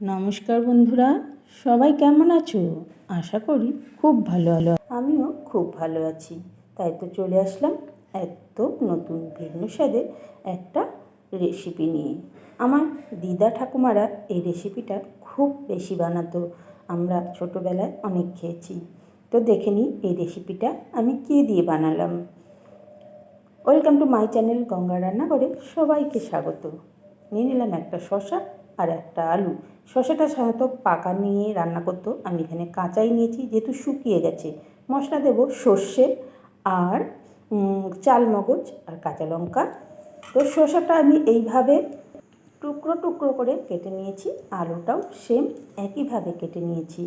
নমস্কার বন্ধুরা, সবাই কেমন আছো? আশা করি খুব ভালো ভালো আমিও খুব ভালো আছি। তাই তো চলে আসলাম একদম নতুন ভিন্ন স্বাদের একটা রেসিপি নিয়ে। আমার দিদা ঠাকুমারা এই রেসিপিটা খুব বেশি বানাতো। আমরা ছোটোবেলায় অনেক খেয়েছি। তো দেখে নিই এই রেসিপিটা আমি কী দিয়ে বানালাম। Welcome to my channel Ganga রান্না করে সবাইকে স্বাগত। নিয়ে নিলাম একটা শশা আর একটা আলু। শশাটা সাধারণত পাকা নিয়ে রান্না করতো। আমি এখানে কাঁচাই নিয়েছি, যেহেতু শুকিয়ে গেছে। মশলা দেবো সর্ষে আর চাল মগজ আর কাঁচা লঙ্কা। তো শসাটা আমি এইভাবে টুকরো টুকরো করে কেটে নিয়েছি। আলুটাও সেম একইভাবে কেটে নিয়েছি।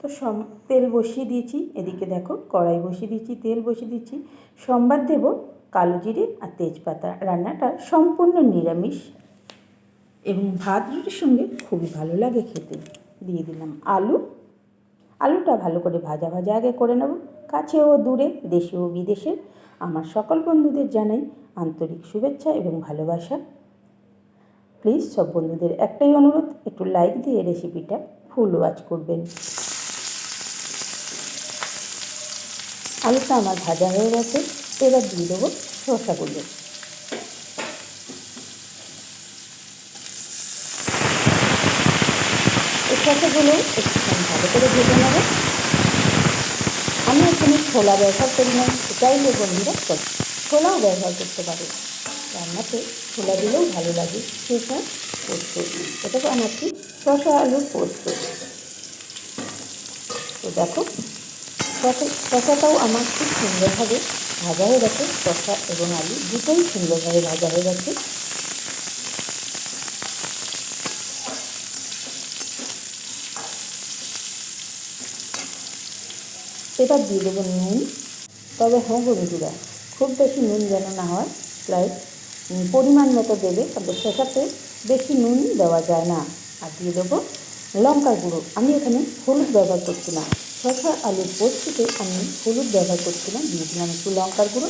তো সম, তেল বসিয়ে দিয়েছি। এদিকে দেখো, কড়াই বসিয়ে দিয়েছি, তেল বসিয়ে দিয়েছি। সম্বাদ দেব কালো জিরে আর তেজপাতা রান্নাটা সম্পূর্ণ নিরামিষ এবং ভাত রুটির সঙ্গে খুবই ভালো লাগে খেতে। দিয়ে দিলাম আলু। আলুটা ভালো করে ভাজা ভাজা আগে করে নেব। কাছে ও দূরে, দেশে ও বিদেশে। আমার সকল বন্ধুদের জানাই আন্তরিক শুভেচ্ছা এবং ভালোবাসা। প্লিজ সব বন্ধুদের একটাই অনুরোধ, একটু লাইক দিয়ে রেসিপিটা ফুল ওয়াচ করবেন। আলুটা আমার ভাজা হয়ে গেছে। এবার দিয়ে দেবো শসাগুলো এই শসাগুলো একটুখানি ভালো করে ভেজে নেব। আমি এখানে ছোলা ব্যবহার করি না চাইলে বন্ধুরা। ছোলাও ব্যবহার করতে পারে। রান্নাতে ছোলা দিলেও ভালো লাগে। সেটা পোস্ত। এটা বানাচ্ছি শসা আলুর পোস্ত। তো দেখো, শসা শসাটাও আমার খুব সুন্দরভাবে ভাজা হয়ে গেছে শসা এবং আলু দুটোই সুন্দরভাবে ভাজা হয়ে গেছে। এবার দিয়ে দেবো নুন, তবে হ্যাঁ বন্ধুরা, খুব বেশি নুন যেন না হয়, প্রায় পরিমাণ মতো দেবে, তবে শসাতে বেশি নুন দেওয়া যায় না। আর দিয়ে দেবো লঙ্কার গুঁড়ো, আমি এখানে হলুদ ব্যবহার করছি না। শসা আলুর পোস্ততে আমি হলুদ ব্যবহার করছিলাম না দিয়ে দিলাম একটু লঙ্কার গুঁড়ো।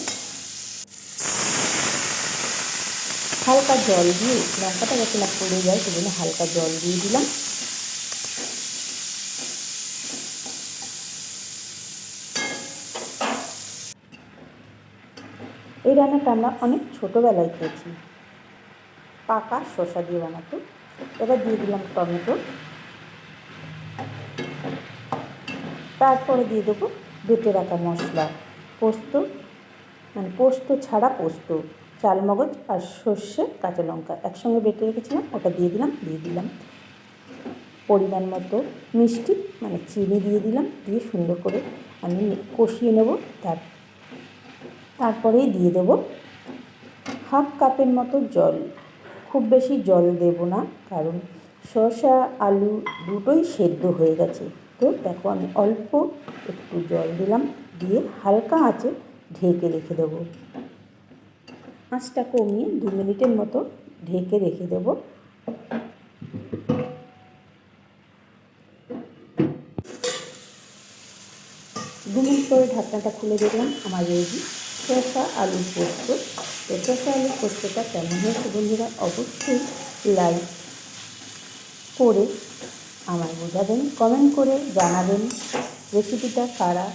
হালকা জল দিয়ে লঙ্কাটা যাতে না পড়ে যায়, সেজন্য হালকা জল দিয়ে দিলাম। এই রান্নাটা আমরা অনেক ছোটোবেলায় খেয়েছি। পাকা শসা দিয়ে বানাতো। এবার দিয়ে দিলাম টমেটো। তারপরে দিয়ে দেবো বেটে রাখা মশলা। পোস্ত মানে পোস্ত ছাড়া পোস্ত চালমগজ আর সর্ষে, কাঁচা লঙ্কা একসঙ্গে বেটে রেখেছিলাম, ওটা দিয়ে দিলাম দিয়ে দিলাম। পরিমাণ মতো মিষ্টি মানে চিনি দিয়ে দিলাম, দিয়ে সুন্দর করে আমি কষিয়ে নেব। তার, তারপরেই দিয়ে দেবো হাফ কাপের মতো জল। খুব বেশি জল দেব না, কারণ শসা আলু দুটোই সেদ্ধ হয়ে গেছে। তো দেখো আমি অল্প একটু জল দিলাম, দিয়ে হালকা আঁচে ঢেকে রেখে দেবো। আঁচটা কমিয়ে দু মিনিটের মতো ঢেকে রেখে দেবো। দু মিনিট পরে ঢাকনাটা খুলে দেখলাম আমার রেডি। শসা আলুর পোস্ত। তো শসা আলুর পোস্তটা কেমন হয়েছে বন্ধুরা অবশ্যই লাইক করে আমায় বোঝাবেন কমেন্ট করে জানাবেন রেসিপিটা কারা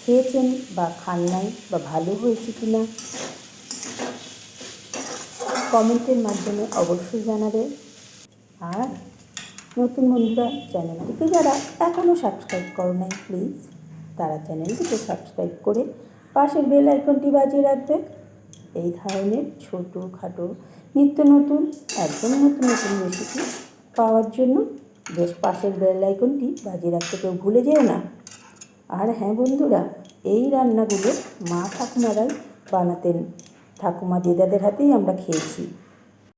খেয়েছেন বা খান নাই বা ভালো হয়েছে কি না কমেন্টের মাধ্যমে অবশ্যই জানাবে আর নতুন বন্ধুরা চ্যানেলটিকে যারা এখনও সাবস্ক্রাইব করো নাই প্লিজ তারা চ্যানেলটিকে সাবস্ক্রাইব করে পাশের বেল আইকনটি বাজিয়ে রাখবে। এই ধরনের ছোটো খাটো নিত্য নতুন, একদম নতুন নতুন রেসিপি পাওয়ার জন্য বেশ পাশের বেল আইকনটি বাজিয়ে রাখতে কেউ ভুলে যেও না। আর হ্যাঁ বন্ধুরা, এই রান্নাগুলো মা ঠাকুমারাই বানাতেন। ঠাকুমা দিদাদের হাতেই আমরা খেয়েছি।